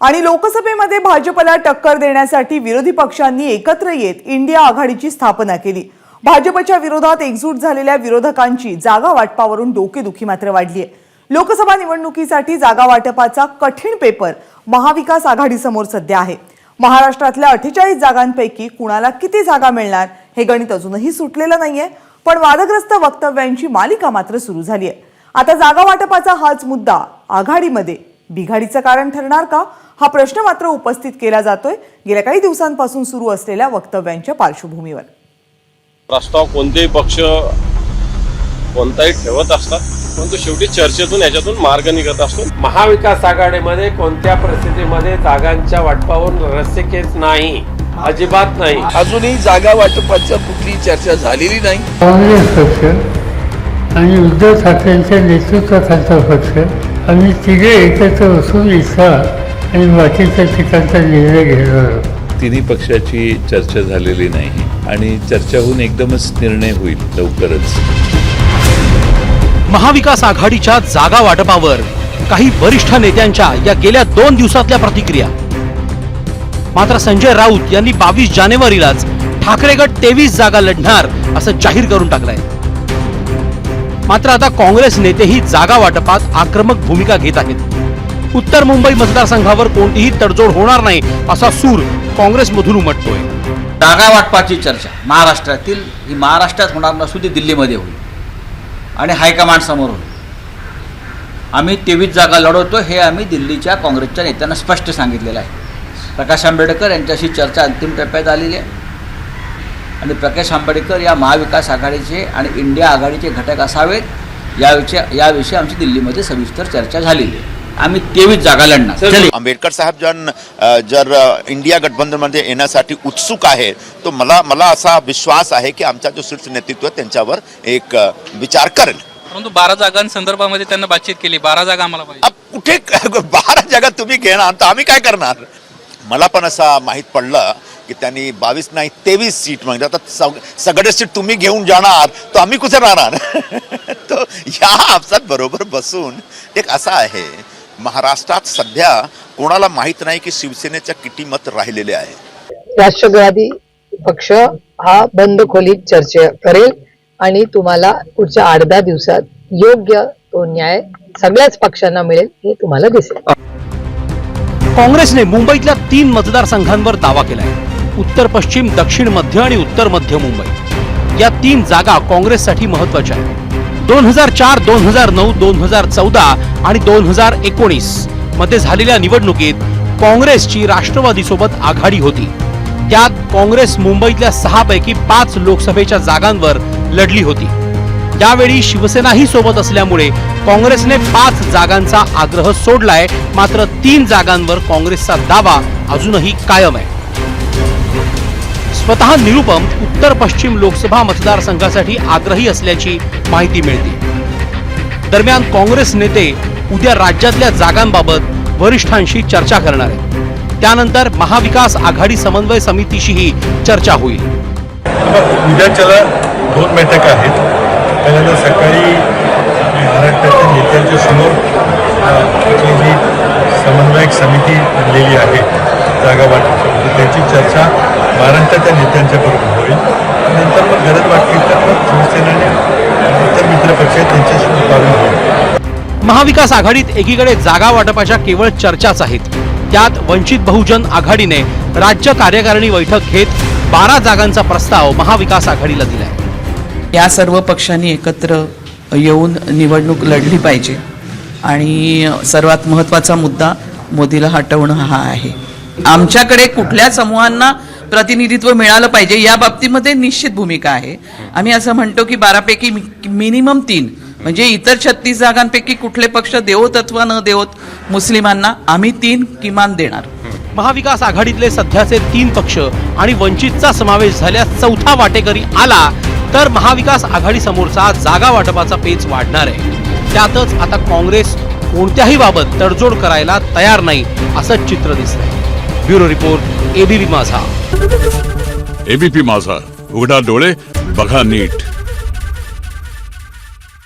आणि लोकसभेमध्ये भाजपला टक्कर देण्यासाठी विरोधी पक्षांनी एकत्र येत इंडिया आघाडीची स्थापना केली. भाजपच्या विरोधात एकजूट झालेल्या विरोधकांची जागा वाटपावरून डोकेदुखी मात्र वाढली आहे लोकसभा निवडणुकीसाठी जागा वाटपाचा कठीण पेपर महाविकास आघाडीसमोर सध्या आहे. महाराष्ट्रातल्या अठ्ठेचाळीस जागांपैकी कुणाला किती जागा मिळणार हे गणित अजूनही सुटलेलं नाहीये पण वादग्रस्त वक्तव्यांची मालिका मात्र सुरू झाली आहे आता जागा वाटपाचा हाच मुद्दा आघाडीमध्ये बिघाडीचं कारण ठरणार का? हा प्रश्न मात्र उपस्थित केला जातोय. गेल्या काही दिवसांपासून सुरू असलेल्या वक्तव्यांच्या पार्श्वभूमीवर. प्रस्ताव कोणतेही पक्ष कोणताही ठेवत असतात परंतु शेवटी चर्चेतून याच्यातून मार्ग निघत असतो. महाविकास आघाडीमध्ये कोणत्या परिस्थितीमध्ये जागांच्या वाटपावर रस्सीखेच नाही अजिबात नाही. अजूनही जागा वाटपाच्या कुठली चर्चा झालेली नाही. काँग्रेस पक्ष आणि उद्धव ठाकरेंच्या नेतृत्वाखालचा पक्ष आम्ही तिघे एकत्र बसून इथला आणि बाकीच्या ठिकाणचा निर्णय घेणार तिन्ही पक्षाची चर्चा झालेली नाही आणि चर्चा होऊन एकदमच निर्णय होईल लवकरच. महाविकास आघाडीच्या जागा वाटपावर काही वरिष्ठ नेत्यांच्या या गेल्या दोन दिवसातल्या प्रतिक्रिया. मात्र संजय राऊत यांनी बावीस जानेवारीलाच ठाकरे गट तेवीस जागा लढणार असं जाहीर करून टाकलंय. मात्र आता काँग्रेस नेतेही जागा वाटपात आक्रमक भूमिका घेत आहेत. उत्तर मुंबई मतदारसंघावर कोणतीही तडजोड होणार नाही असा सूर काँग्रेसमधून उमटतोय. जागा वाटपाची चर्चा. महाराष्ट्रातील ही महाराष्ट्रात होणार नसून ती दिल्लीमध्ये होईल. आणि हायकमांड समोर होईल. आम्ही तेवीस जागा लढवतो हे आम्ही दिल्लीच्या काँग्रेसच्या नेत्यांना स्पष्ट सांगितलेलं आहे. प्रकाश आंबेडकर यांच्याशी चर्चा अंतिम टप्प्यात आलेली आहे. आणि प्रकाश आंबेडकर या महाविकास आघाडीचे आणि इंडिया आघाडीचे घटक असावेत याविषयी याविषयी आमची दिल्लीमध्ये सविस्तर चर्चा झालेली आहे. आम्ही तेवीस जागा लढणार. चलिए. आंबेडकर साहेब जन अ, जर इंडिया गठबंधनमध्ये येण्यासाठी उत्सुक आहे तो मला मला असा विश्वास आहे की आमचा जो शीर्ष नेतृत्व आहे त्यांच्यावर एक विचार करेल. परंतु बारा जागांसंदर्भामध्ये त्यांना बातचीत केली बारा जागा आम्हाला कुठे बारा जगा तुम्ही घेणार तर आम्ही काय करणार? मला पण असं माहीत पडलं की त्यांनी बावीस नाही तेवीस सीट म्हणजे आता सग सगळे सीट तुम्ही घेऊन जाणार तर आम्ही कुठे राहणार? तर या आपसात बरोबर बसून एक असा आहे महाराष्ट्रात सध्या कोणाला माहीत नाही की शिवसेनेच्या किती मत राहिलेले आहे. राष्ट्रवादी पक्ष हा बंद खोलीत चर्चा करेल आणि तुम्हाला पुढच्या आठ दहा दिवसात योग्य तो न्याय सगळ्याच पक्षांना मिळेल हे तुम्हाला दिसेल. काँग्रेसने मुंबईतल्या तीन मतदारसंघांवर दावा केलाय. उत्तर पश्चिम दक्षिण मध्य आणि उत्तर मध्य मुंबई. या तीन जागा काँग्रेससाठी महत्त्वाच्या आहेत. दोन हजार चार दोन हजार नऊ दोन हजार चौदा आणि दोन हजार एकोणीसमध्ये झालेल्या निवडणुकीत काँग्रेसची राष्ट्रवादीसोबत आघाडी होती. त्यात काँग्रेस मुंबईतल्या सहापैकी पाच लोकसभेच्या जागांवर लढली होती. यावेळी शिवसेनाही सोबत असल्यामुळे काँग्रेसने पाच जागांचा आग्रह सोडलाय. मात्र तीन जागांवर काँग्रेसचा दावा अजूनही कायम आहे. स्वतः निरुपम उत्तर पश्चिम लोकसभा मतदारसंघासाठी आग्रही असल्याची माहिती मिळते. दरम्यान काँग्रेस नेते उद्या राज्यातल्या जागांबाबत वरिष्ठांशी चर्चा करणार आहेत. त्यानंतर महाविकास आघाडी समन्वय समितीशीही चर्चा होईल. उद्याच्याला दोन बैठका आहेत. पहिल्यांदा सकाळी महाराष्ट्राच्या नेत्यांच्या समोर आपली जी समन्वयक समिती बनलेली आहे जागा वाटप त्याची चर्चा महाराष्ट्राच्या नेत्यांच्या बरोबर होईल. नंतर मग गरज वाटली तर मग शिवसेनेने इतर मित्रपक्ष त्यांच्याशी मुकाबला होईल महाविकास आघाडीत एकीकडे जागा वाटपाच्या केवळ चर्चाच आहेत. त्यात वंचित बहुजन आघाडीने राज्य कार्यकारिणी बैठक घेत बारा जागांचा प्रस्ताव महाविकास आघाडीला दिलाय. या सर्व पक्षांनी एकत्र येऊन निवडणूक लढली पाहिजे. आणि सर्वात महत्त्वाचा मुद्दा मोदीला हटवणं हा आहे. आमच्याकडे कुठल्या समूहांना प्रतिनिधित्व मिळालं पाहिजे या बाबतीमध्ये निश्चित भूमिका आहे. आम्ही असं म्हणतो की बारापैकी मिनिमम तीन म्हणजे इतर छत्तीस जागांपैकी कुठले पक्ष देवोत अथवा न देवोत मुस्लिमांना आम्ही तीन किमान देणार. महाविकास आघाडीतले सध्याचे तीन पक्ष आणि वंचितचा समावेश झाल्यास चौथा वाटेकरी आला तर महाविकास आघाडी समोरचा जागा वाटपाचा पेच वाढणार आहे. त्यातच आता काँग्रेस कोणत्याही बाबत तडजोड करायला तयार नाही असं चित्र दिसतंय. Bureau report ABP Majha. ABP Majha. उघडा डोळे बघा नीट.